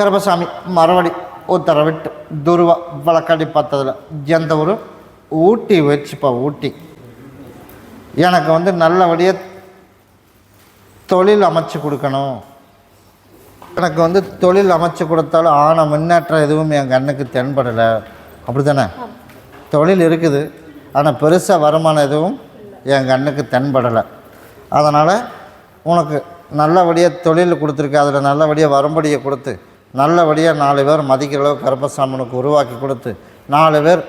கருப்பசாமி மறுபடி உத்தரவிட்டு துருவ வழக்கடி பார்த்ததில் எந்த ஒரு ஊட்டி வச்சுப்பா ஊட்டி. எனக்கு வந்து நல்லபடியாக தொழில் அமைச்சு கொடுக்கணும். எனக்கு வந்து தொழில் அமைச்சு கொடுத்தாலும் ஆன முன்னேற்றம் எதுவும் எங்கள் கண்ணுக்கு தென்படலை. அப்படி தானே தொழில் இருக்குது ஆனால் பெருசாக வருமானம் எதுவும் எங்கள் அண்ணனுக்கு தென்படலை. அதனால் உனக்கு நல்லபடியாக தொழில் கொடுத்துருக்கு அதில் நல்லபடியாக வரும்படியை கொடுத்து நல்லபடியாக நாலு பேர் மதிக்கிற அளவு கருப்பசாமனுக்கு உருவாக்கி கொடுத்து நாலு பேர்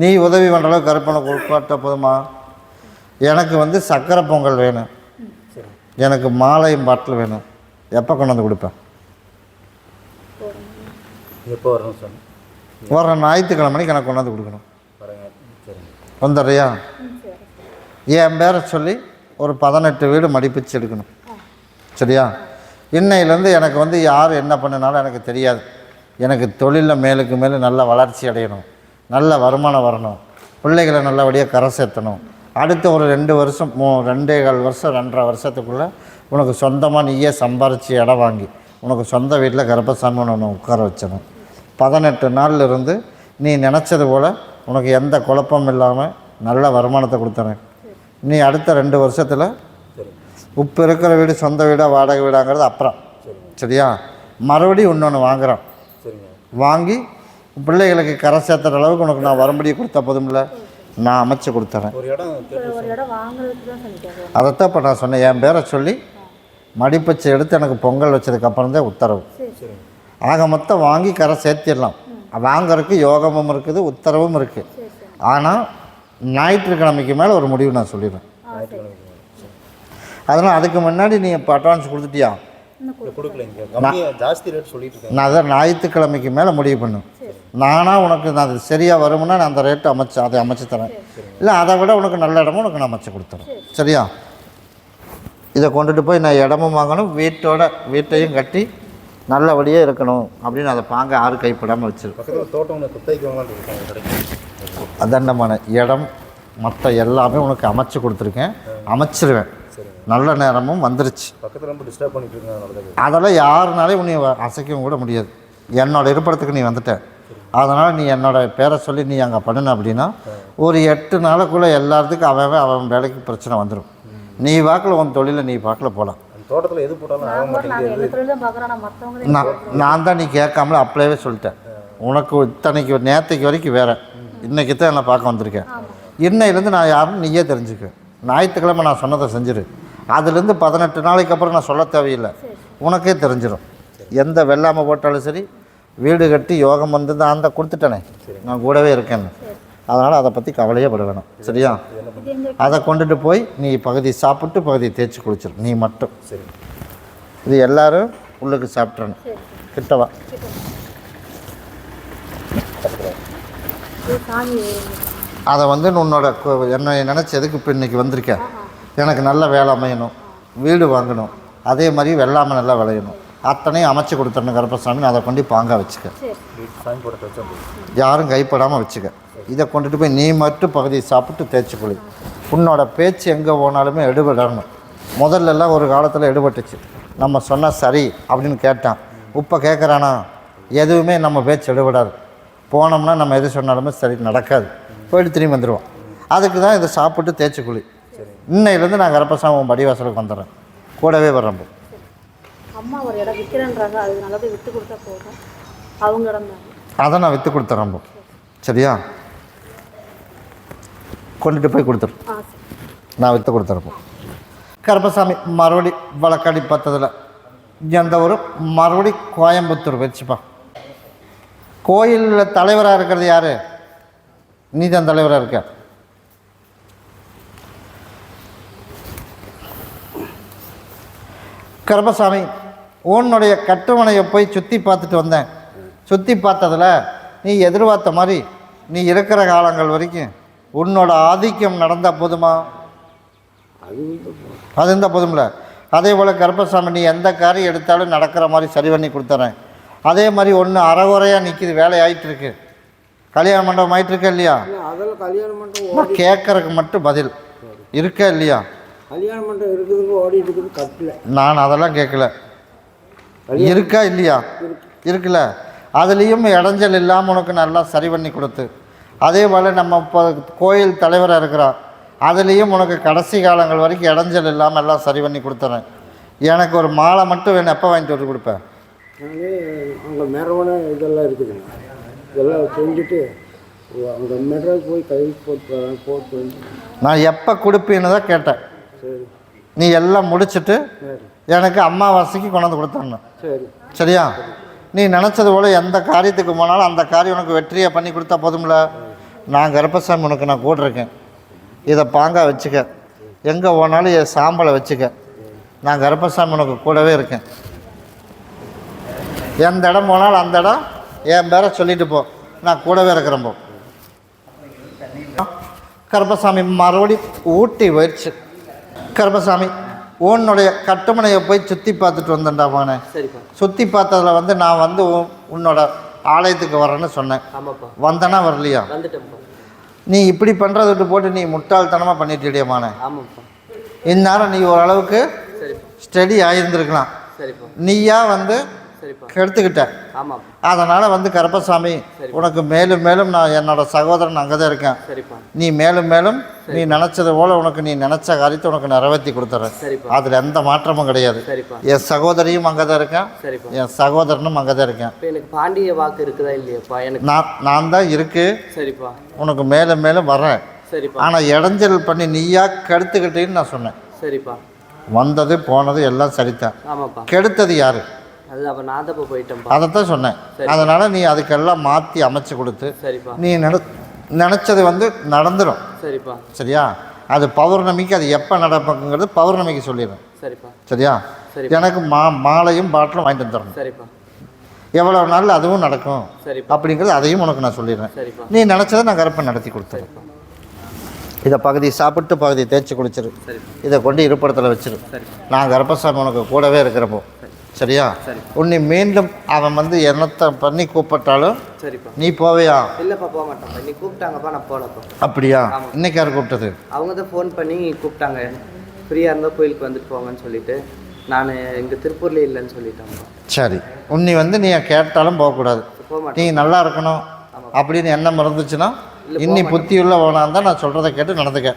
நீ உதவி பண்ணுற அளவு கருப்பனை கொடுக்காட்ட போதுமா? எனக்கு வந்து சக்கரை பொங்கல் வேணும். எனக்கு மாலையும் பாட்டில் வேணும். எப்போ கொண்டு வந்து கொடுப்பேன் எப்போ வரணும் சார் வர ஞாயிற்றுக்கிழமைக்கு எனக்கு கொண்டு வந்து கொடுக்கணும். வந்துடுறியா? என் பேரை சொல்லி ஒரு பதினெட்டு வீடு மடிப்பிச்சு எடுக்கணும். சரியா? இன்னையிலேருந்து எனக்கு வந்து யார் என்ன பண்ணினாலும் எனக்கு தெரியாது. எனக்கு தொழிலில் மேலுக்கு மேலே நல்ல வளர்ச்சி அடையணும். நல்ல வருமானம் வரணும். பிள்ளைகளை நல்லபடியாக கரை சேர்த்தணும். அடுத்த ஒரு ரெண்டு வருஷம் மூ ரெண்டே கால் வருஷம் ரெண்டரை வருஷத்துக்குள்ளே உனக்கு சொந்தமாக நீயே சம்பாரித்து இடம் வாங்கி உனக்கு சொந்த வீட்டில் கர்ப்பசாமி ஒன்று உட்கார வச்சணும் பதினெட்டு நாள்ல இருந்து நீ நினச்சது போல் உனக்கு எந்த குழப்பமும் இல்லாமல் நல்ல வருமானத்தை கொடுத்தறேன். நீ அடுத்த ரெண்டு வருஷத்தில் உப்பு இருக்கிற வீடு சொந்த வீடா வாடகை வீடாங்கிறது அப்புறம். சரியா? மறுபடியும் இன்னொன்று வாங்குறோம். சரிங்க. வாங்கி பிள்ளைகளுக்கு கரை சேர்த்துற அளவுக்கு உனக்கு நான் வரும்படி கொடுத்தா போதும்ல? நான் அமைச்சு கொடுத்துறேன். ஒரு இடம் கேட்டு ஒரு இடம் வாங்குறதுக்கு தான் சொல்லி கேட்குறேன் அதைத்தான் இப்போ நான் சொன்னேன். என் பேரை சொல்லி மடிப்பச்சு எடுத்து எனக்கு பொங்கல் வச்சதுக்கப்புறம் தான் உத்தரவு. ஆக மொத்தம் வாங்கி கரை சேர்த்திடலாம். வாங்குறதுக்கு யோகமும் இருக்குது உத்தரவும் இருக்குது. ஆனால் ஞாயிற்றுக்கிழமைக்கு மேலே ஒரு முடிவு நான் சொல்லிடுறேன். அதனால் அதுக்கு முன்னாடி நீ இப்போ அட்வான்ஸ் கொடுத்துட்டியா? நான் அதை ஞாயிற்றுக்கிழமைக்கு மேலே முடிவு பண்ணும் நானாக உனக்கு நான் அது சரியாக வரும்னா நான் அந்த ரேட்டு அமைச்சு அதை அமைச்சு தரேன். இல்லை அதை விட உனக்கு நல்ல இடமும் உனக்கு நான் அமைச்சு கொடுத்துறேன். சரியா? இதை கொண்டுட்டு போய் நான் இடமும் வாங்கணும் வீட்டோட வீட்டையும் கட்டி நல்லபடியாக இருக்கணும் அப்படின்னு அதை பாங்க ஆறு கைப்படாமல் கிடைக்கும் அதண்டமான இடம் மற்ற எல்லாமே உனக்கு அமைச்சு கொடுத்துருக்கேன். அமைச்சிருவேன். நல்ல நேரமும் வந்துருச்சு. பக்கத்தில் ரொம்ப டிஸ்டர்ப் பண்ணிட்டு அதெல்லாம் யாருனாலே உன்னை வ- அசைக்கவும் கூட முடியாது. என்னோட இருப்பிடத்துக்கு நீ வந்துட்ட. அதனால் நீ என்னோட பேரை சொல்லி நீ அங்கே பண்ணுன அப்படின்னா ஒரு எட்டு நாளுக்குள்ளே எல்லாத்துக்கும் அவன் அவன் வேலைக்கு பிரச்சனை வந்துடும் நீ வாக்கில் உன் தொழிலை நீ வாக்கில் போகலாம் அந்த தோட்டத்தில் எது போட்டாலும் நான் நான் தான் நீ கேட்காமல அப்படியே சொல்லிட்டேன். உனக்கு இத்தனைக்கு நேற்றுக்கு வரைக்கும் வேற. இன்னைக்கு தான் என்னை பார்க்க வந்திருக்கேன் இன்னையிலேருந்து நான் யாருன்னு நீயே தெரிஞ்சுக்குவேன். ஞாயிற்றுக்கிழமை நான் சொன்னதை செஞ்சிரு. அதுலேருந்து பதினெட்டு நாளைக்கு அப்புறம் நான் சொல்ல தேவையில்லை. உனக்கே தெரிஞ்சிடும் எந்த வெள்ளாமை போட்டாலும் சரி வீடு கட்டி யோகம் வந்து தான் அந்த கொடுத்துட்டேனே. நான் கூடவே இருக்கேன்னு. அதனால் அதை பற்றி கவலையே பட வேணும். சரியா? அதை கொண்டுட்டு போய் நீ பகுதி சாப்பிட்டு பகுதி தேய்ச்சி குளிச்சிரு. நீ மட்டும். சரி இது எல்லோரும் உள்ளுக்கு சாப்பிட்றணும். கிட்டவா சாமி அதை வந்து உன்னோட என்னை நினச்சி எதுக்கு இப்போ இன்னைக்கு வந்திருக்க எனக்கு நல்ல வேலை அமையணும். வீடு வாங்கணும். அதே மாதிரி வெள்ளாமை நல்லா விளையணும். அத்தனையும் அமைச்சு கொடுத்துடணும் கருப்பசாமி. நான் அதை கொண்டு பாங்க வச்சுக்க. யாரும் கைப்படாமல் வச்சுக்க. இதை கொண்டுட்டு போய் நீ மட்டும் பகுதியை சாப்பிட்டு தேய்ச்சி குளி உன்னோட பேச்சு எங்கே போனாலுமே எடுபடணும். முதல்ல எல்லாம் ஒரு காலத்தில் எடுபட்டுச்சு. நம்ம சொன்னால் சரி அப்படின்னு கேட்டான். இப்போ கேட்குறானா எதுவுமே நம்ம பேச்சு எடுபடாது. போனோம்னா நம்ம எது சொன்னாலுமே சரி நடக்காது. போயிட்டு திரும்பி வந்துடுவோம் அதுக்கு தான் இதை சாப்பிட்டு தேய்ச்சி குளி. இன்னையிலேருந்து நான் கரப்பசாமி உன் படிவாசலுக்கு வந்துடுறேன். கூடவே வர்றேன் போ. அம்மா ஒரு இடம் விற்கிறேன்றாங்க. அது நல்லபடியாக விற்று கொடுத்தா போதும். அவங்க இடம் தான். அதை நான் விற்று கொடுத்துட்றேன் போ. சரியா? கொண்டுட்டு போய் கொடுத்துரு. நான் விற்று கொடுத்துருப்போம் கருப்பசாமி மறுபடி வழக்காடி பார்த்ததில் எந்த ஒரு மறுபடி கோயம்புத்தூர். வச்சுப்பா. கோயிலில் தலைவராக இருக்கிறது யார்? நீ தான் தலைவராக இருக்க. கருப்பசாமி உன்னுடைய கட்டுமனையை போய் சுற்றி பார்த்துட்டு வந்தேன். சுற்றி பார்த்ததில் நீ எதிர்பார்த்த மாதிரி நீ இருக்கிற காலங்கள் வரைக்கும் உன்னோட ஆதிக்கம் நடந்தால் போதுமா? அது இருந்தால் போதும்ல. அதே போல் கருப்பசாமி நீ எந்த காரியம் எடுத்தாலும் நடக்கிற மாதிரி சரி பண்ணி கொடுத்துறேன். அதே மாதிரி ஒன்று அறகுறையாக நிற்கிது வேலை கல்யாண மண்டபம் ஆயிட்டு இருக்கா இல்லையா அதெல்லாம் கல்யாண மண்டபம் கேட்கறதுக்கு மட்டும் பதில். இருக்கா இல்லையா? கல்யாண மண்டபம் இருக்குதுங்க ஓடிட்டு இருக்குது கட்டில். நான் அதெல்லாம் கேட்கல இருக்கா இல்லையா? இருக்குல்ல அதுலேயும் இடைஞ்சல் இல்லாமல் உனக்கு நல்லா சரி பண்ணி கொடுத்து. அதே போல் நம்ம இப்போ கோயில் தலைவராக இருக்கிறோம் அதுலேயும் உனக்கு கடைசி காலங்கள் வரைக்கும் இடைஞ்சல் இல்லாமல் எல்லாம் சரி பண்ணி கொடுத்துறேன். எனக்கு ஒரு மாலை மட்டும் வேணும் எப்போ வாங்கிட்டு வந்து கொடுப்பேன் அங்கே மெரவன இதெல்லாம் இருக்குதுங்க. இதெல்லாம் செஞ்சுட்டு அங்கே மெட்ராஸ் போய் கை போட்டு போட்டு வந்து. நான் எப்போ கொடுப்பேன்னு தான் கேட்டேன். சரி. நீ எல்லாம் முடிச்சிட்டு எனக்கு அம்மாவாசைக்கு கொண்டாந்து கொடுத்துடணும். சரி. சரியா? நீ நினச்சது போல் எந்த காரியத்துக்கு போனாலும் அந்த காரியம் உனக்கு வெற்றியை பண்ணி கொடுத்தா போதும்ல? நான் கருப்பசாமி உனக்கு நான் கூட இருக்கேன் இதை பாங்கா வச்சுக்க. எங்கே போனாலும் என் சாம்பலை வச்சுக்க. நான் கருப்பசாமி உனக்கு கூடவே இருக்கேன். எந்த இடம் போனாலும் அந்த இடம் என் பேரை சொல்லிட்டு போ. நான் கூடவே இருக்கிறேன் போ. கருப்பசாமி மறுபடி ஊட்டி போயிடுச்சு கருப்பசாமி உன்னுடைய கட்டுமனையை போய் சுற்றி பார்த்துட்டு வந்தேன்டா மகனே. சுற்றி பார்த்ததுல வந்து நான் வந்து உன்- உன்னோட ஆலயத்துக்கு வரேன்னு சொன்னேன். வந்தனா வரலையா? நீ இப்படி பண்ணுறத விட்டு போட்டு நீ முட்டாள்தனமாக பண்ணிட்டியடியம்மானே ஆமாப்பா. இந்நேரம் நீ ஓரளவுக்கு ஸ்டடி ஆகியிருந்திருக்கலாம் நீயா வந்து ஆமாப்பா அதனால் வந்து கருப்பசாமி உனக்கு மேலும் மேலும் நான் என்னோட சகோதரன் அங்கே தான் இருக்கேன் நீ மேலும் மேலும் நீ நினச்சது போல் உனக்கு நீ நினச்ச காரியத்தை உனக்கு நிறைவேற்றி கொடுத்துறேன். அதில் எந்த மாற்றமும் கிடையாது. என் சகோதரியும் அங்கே தான் இருக்கேன் என் சகோதரனும் அங்கே தான் இருக்கேன் எனக்கு பாண்டிய வாக்கு இருக்குதா இல்லையாப்பா? எனக்கு நான் நான் தான் இருக்கு. சரிப்பா. உனக்கு மேலும் மேலும் வரேன். ஆனால் இடைஞ்சல் பண்ணி நீயா கெடுத்துக்கிட்டேன்னு நான் சொன்னேன். சரிப்பா. வந்தது போனது எல்லாம் சரிதான் கெடுத்தது யாரு? அது அப்போ நான் தப்பா போயிட்டேன்ப்பா. அதைத்தான் சொன்னேன். அதனால் நீ அதுக்கெல்லாம் மாற்றி அமைச்சு கொடுத்து சரிப்பா. நீ நின நினச்சது வந்து நடந்துடும் சரிப்பா. சரியா? அது பௌர்ணமிக்கு அது எப்போ நடப்புங்கிறது பௌர்ணமிக்கு சொல்லிடுறேன். சரிப்பா. சரியா? சரி. எனக்கு மா மாலையும் பாட்டிலும் வாங்கிட்டு வந்துடணும். சரிப்பா. எவ்வளோ நாள் அதுவும் நடக்கும் அப்படிங்கிறது அதையும் உனக்கு நான் சொல்லிடுறேன். நீ நினச்சதை நான் கருப்பை நடத்தி கொடுத்துறேன். இதை பகுதி சாப்பிட்டு பகுதி தேய்ச்சி குளிச்சிரு. இதை கொண்டு இருப்பிடத்தில் வச்சிரு. நான் கருப்பசாமி உனக்கு கூடவே இருக்கிறப்போ. சரியா? சரி. உன்னை மீண்டும் அவன் வந்து என்னத்தை பண்ணி கூப்பிட்டாலும் சரிப்பா. நீ போவியா? இல்லைப்பா போக மாட்டேன்ப்பா இன்னைக்கு கூப்பிட்டாங்கப்பா நான் போகலப்பா. அப்படியா. இன்னைக்கு யார் கூப்பிட்டது? அவங்க தான் ஃபோன் பண்ணி கூப்பிட்டாங்க. ஃப்ரீயாக இருந்தால் கோயிலுக்கு வந்துட்டு போங்கன்னு சொல்லிட்டு. நான் இங்கே திருப்பூர்ல இல்லைன்னு சொல்லிட்டாங்கப்பா சரி. உன்னை வந்து நீ கேட்டாலும் போகக்கூடாது. போக நீ மாட்டேன் நல்லா இருக்கணும் அப்படின்னு எண்ணம் இருந்துச்சுன்னா இல்ல, இன்னி புத்தியுள்ள போனா தான் நான் சொல்கிறத கேட்டு நடந்துக்க.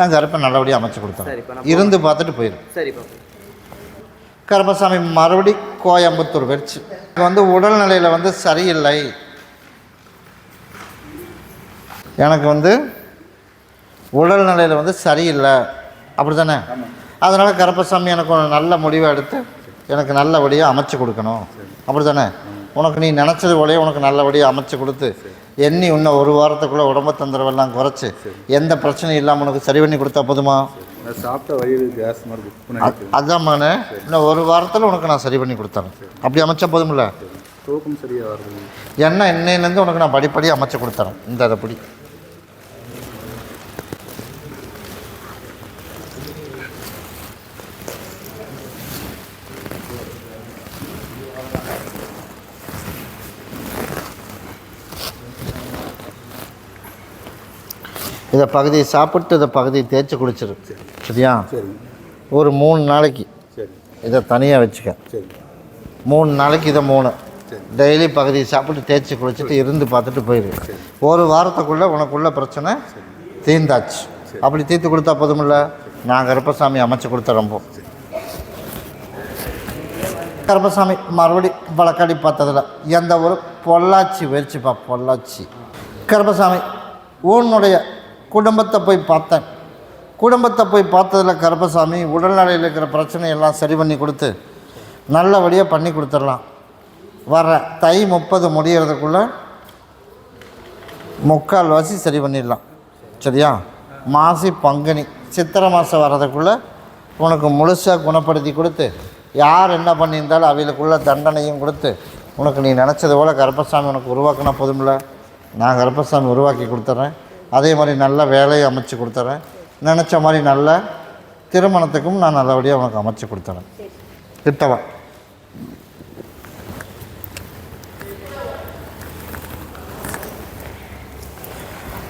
நான் கருப்பை நல்லபடியாக அமைச்சு கொடுத்தேன். இருந்து பார்த்துட்டு போயிரு. சரிப்பா. கருப்பசாமி மறுபடி கோயம்புத்தூர் போயிடுச்சு. இப்போ வந்து உடல்நிலையில் வந்து சரியில்லை. எனக்கு வந்து உடல்நிலையில் வந்து சரியில்லை. அப்படி தானே அதனால் கருப்பசாமி எனக்கு ஒரு நல்ல முடிவை எடுத்து எனக்கு நல்லபடியாக அமைச்சு கொடுக்கணும். அப்படி தானே உனக்கு நீ நினச்சது போலயே உனக்கு நல்லபடியாக அமைச்சு கொடுத்து எண்ணி இன்னும் ஒரு வாரத்துக்குள்ளே உடம்பு தொந்தரவெல்லாம் குறைச்சி எந்த பிரச்சனையும் இல்லாமல் உனக்கு சரி பண்ணி கொடுத்தா போதுமா? நான் சாப்பிட்ட வயிறு கேஸ் மாதிரி புக் பண்ணி இன்னும் ஒரு வாரத்தில் உனக்கு நான் சரி பண்ணி கொடுத்தறேன். அப்படி அமைச்சா போதுமில்ல தூக்கம் சரியாக வருது. என்ன இன்னையிலேருந்து உனக்கு நான் படிப்படி அமைச்சு கொடுத்துறேன். இந்த அதை பிடி. இதை பகுதி சாப்பிட்டு இதை பகுதி தேய்ச்சி குடிச்சிரு. சரியா? சரி ஒரு மூணு நாளைக்கு. சரி இதை தனியாக வச்சுக்க. சரி மூணு நாளைக்கு இதை மூணு. டெய்லி பகுதி சாப்பிட்டு தேய்ச்சி குளிச்சுட்டு இருந்து பார்த்துட்டு போயிரு. ஒரு வாரத்துக்குள்ளே உனக்குள்ள பிரச்சனை தீர்ந்தாச்சு. அப்படி தீர்த்து கொடுத்தா போதுமில்ல? நான் கருப்பசாமி அமைச்சு கொடுத்துறேன் கருப்பசாமி மறுபடி வழக்காடி பார்த்ததில் எந்த ஒரு பொள்ளாச்சி வெறிச்சுப்பா பொள்ளாச்சி. கருப்பசாமி உன்னுடைய குடும்பத்தை போய் பார்த்தேன். குடும்பத்தை போய் பார்த்ததில் கருப்பசாமி உடல்நிலையில் இருக்கிற பிரச்சனையெல்லாம் சரி பண்ணி கொடுத்து நல்லபடியாக பண்ணி கொடுத்துடலாம். வர தை முப்பது முடியறதுக்குள்ளே முக்கால் வாசி சரி பண்ணிடலாம். சரியா? மாசி பங்குனி சித்திரை மாதம் வர்றதுக்குள்ளே உனக்கு முழுசாக குணப்படுத்தி கொடுத்து யார் என்ன பண்ணியிருந்தாலும் அவைகளுக்குள்ள தண்டனையும் கொடுத்து உனக்கு நீ நினச்சது போல் கருப்பசாமி உனக்கு உருவாக்கினா போதுமில்ல நான் கருப்பசாமி உருவாக்கி கொடுத்துட்றேன் அதே மாதிரி நல்ல வேலையை அமைச்சு கொடுத்துட்றேன் நினச்ச மாதிரி நல்ல திருமணத்துக்கும் நான் நல்லபடியாக உனக்கு அமைச்சு கொடுத்துறேன். கிட்டவா?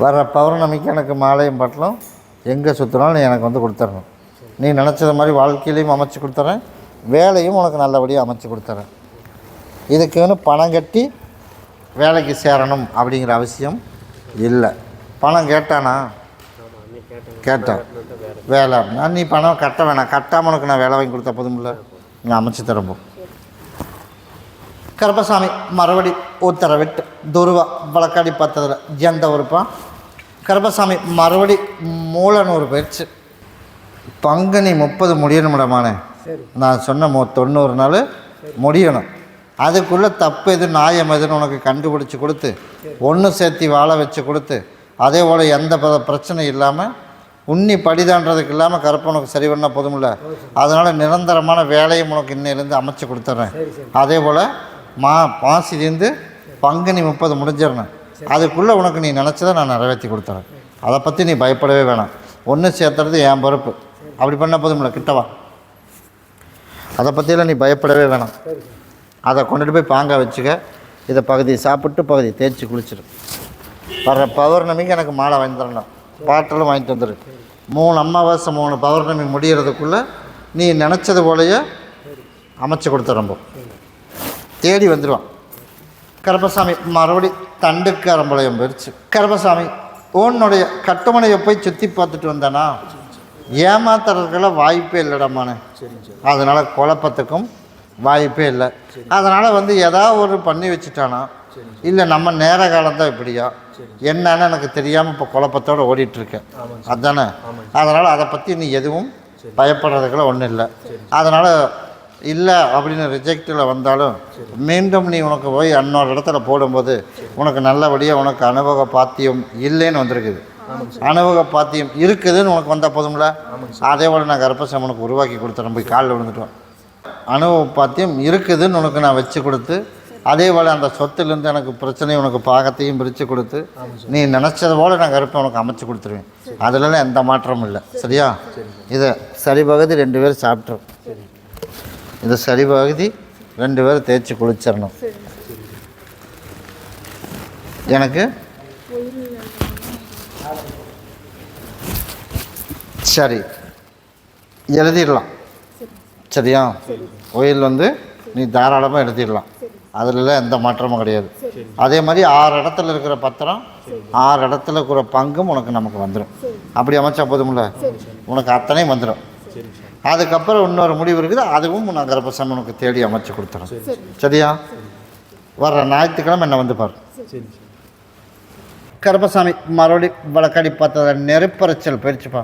வர பௌர்ணமிக்கு எனக்கு மாலையும் பட்டலும் எங்கே சுற்றினாலும் நீ எனக்கு வந்து கொடுத்துடணும் நீ நினச்சது மாதிரி வாழ்க்கையிலையும் அமைச்சு கொடுத்துறேன். வேலையும் உனக்கு நல்லபடியாக அமைச்சு கொடுத்துறேன். இதுக்குன்னு பணம் கட்டி வேலைக்கு சேரணும் அப்படிங்கிற அவசியம் இல்லை. பணம் கேட்டானா கேட்டேன். வேலை நான் நீ பணம் கட்ட வேணாம். கட்டாமல் உனக்கு நான் வேலை வாங்கி கொடுத்தா போதும்ல? நான் அமைச்சு தரப்போ கருப்பசாமி மறுபடி உத்தரவிட்டு துருவ வழக்காடி பார்த்ததில் எந்த உறுப்பா? கருப்பசாமி மறுபடி மூலநூறு போயிடுச்சு பங்குனி முப்பது முடியணும்டமானே நான் சொன்ன மொ தொண்ணூறு நாள் முடியணும். அதுக்குள்ளே தப்பு எது நியாயம் எதுன்னு உனக்கு கண்டுபிடிச்சி கொடுத்து ஒன்று சேர்த்தி வாழ வச்சு கொடுத்து அதே போல் எந்த பிரச்சனை இல்லாமல் உன்னி படிதான்றதுக்கு இல்லாமல் கருப்பனுக்கு சரி பண்ணால் போதுமில்ல அதனால் நிரந்தரமான வேலையும் உனக்கு இன்னையிலேருந்து அமைச்சு கொடுத்துட்றேன் அதே போல் மா மாசிலேருந்து பங்குனி முப்பது முடிஞ்சிடணும். அதுக்குள்ளே உனக்கு நீ நினச்சதை நான் நிறைவேற்றி கொடுத்துறேன். அதை பற்றி நீ பயப்படவே வேணாம். ஒன்று சேர்த்துறது என் பொறுப்பு. அப்படி பண்ணால் போதுமில்ல கிட்டவா அதை பற்றியெல்லாம் நீ பயப்படவே வேணாம். அதை கொண்டுட்டு போய் பாங்க வச்சுக்க. இதை பகுதி சாப்பிட்டு பகுதி தேய்ச்சி குளிச்சிடும் வர்ற பௌர்ணமிக்கு எனக்கு மாலை வாங்கி தரணும். பாட்டலும் வாங்கிட்டு வந்துடு மூணு அமாவாசை மூணு பௌர்ணமி முடிகிறதுக்குள்ளே நீ நினச்சது போலயே அமைச்சு கொடுத்துறம்போ தேடி வந்துடுவான் கருப்பசாமி மறுபடி தண்டுக்கு அரம்பளையம் போயிடுச்சு கருப்பசாமி உன்னுடைய கட்டுமனையை போய் சுற்றி பார்த்துட்டு வந்தானா? ஏமாத்துறதுக்கெல்லாம் வாய்ப்பே இல்லைடம்மானே அதனால் குழப்பத்துக்கும் வாய்ப்பே இல்லை. அதனால் வந்து எதாவது ஒரு பண்ணி வச்சுட்டானா? இல்லை நம்ம நேர காலம் தான் இப்படியா? என்னன்னு எனக்கு தெரியாமல் இப்போ குழப்பத்தோடு ஓடிட்டுருக்கேன். அதானே? அதனால் அதை பற்றி நீ எதுவும் பயப்படுறதுக்குள்ள ஒன்றும் இல்லை. அதனால் இல்லை அப்படின்னு ரிஜெக்டில் வந்தாலும் மீண்டும் நீ உனக்கு போய் இன்னொரு இடத்துல போடும்போது உனக்கு நல்லபடியாக உனக்கு அனுபவ பாத்தியம் இல்லைன்னு வந்திருக்குது. அனுபவ பாத்தியம் இருக்குதுன்னு உனக்கு வந்தால் போதும்ல? அதே போல் நான் கர்ப்பசம் உனக்கு உருவாக்கி கொடுத்துறேன். போய் காலில் விழுந்துட்டோம். அனுபவ பாத்தியம் இருக்குதுன்னு உனக்கு நான் வச்சு கொடுத்து அதே போல் அந்த சொத்துலேருந்து எனக்கு பிரச்சனை உனக்கு பாகத்தையும் பிரித்து கொடுத்து நீ நினச்சது போல் நான் கருப்பை உனக்கு அமைச்சு கொடுத்துருவேன். அதுலலாம் எந்த மாற்றமும் இல்லை. சரியா? இதை சரி பகுதி ரெண்டு பேரும் சாப்பிட்றோம் இது சரி பகுதி ரெண்டு பேரும் தேய்ச்சி குளிச்சிடணும் எனக்கு? சரி. எழுதிடலாம். சரியா? ஒயில் வந்து நீ தாராளமாக எழுதிடலாம். அதுலலாம் எந்த மாற்றமும் கிடையாது. அதே மாதிரி ஆறு இடத்துல இருக்கிற பத்திரம் ஆறு இடத்துல இருக்கிற பங்கும் உனக்கு நமக்கு வந்துடும் அப்படி அமைச்சா போதும்ல? உனக்கு அத்தனையும் வந்துடும் அதுக்கப்புறம் இன்னொரு முடிவு இருக்குது அதுவும் நான் கர்ப்பசாமி உனக்கு தேடி அமைச்சு கொடுத்துறேன் சரியா? வர்ற ஞாயிற்றுக்கிழமை என்ன வந்து பாரு. கருப்பசாமி மறுபடி வழக்கடி பார்த்தத நெருப்பரைச்சல் போயிடுச்சுப்பா.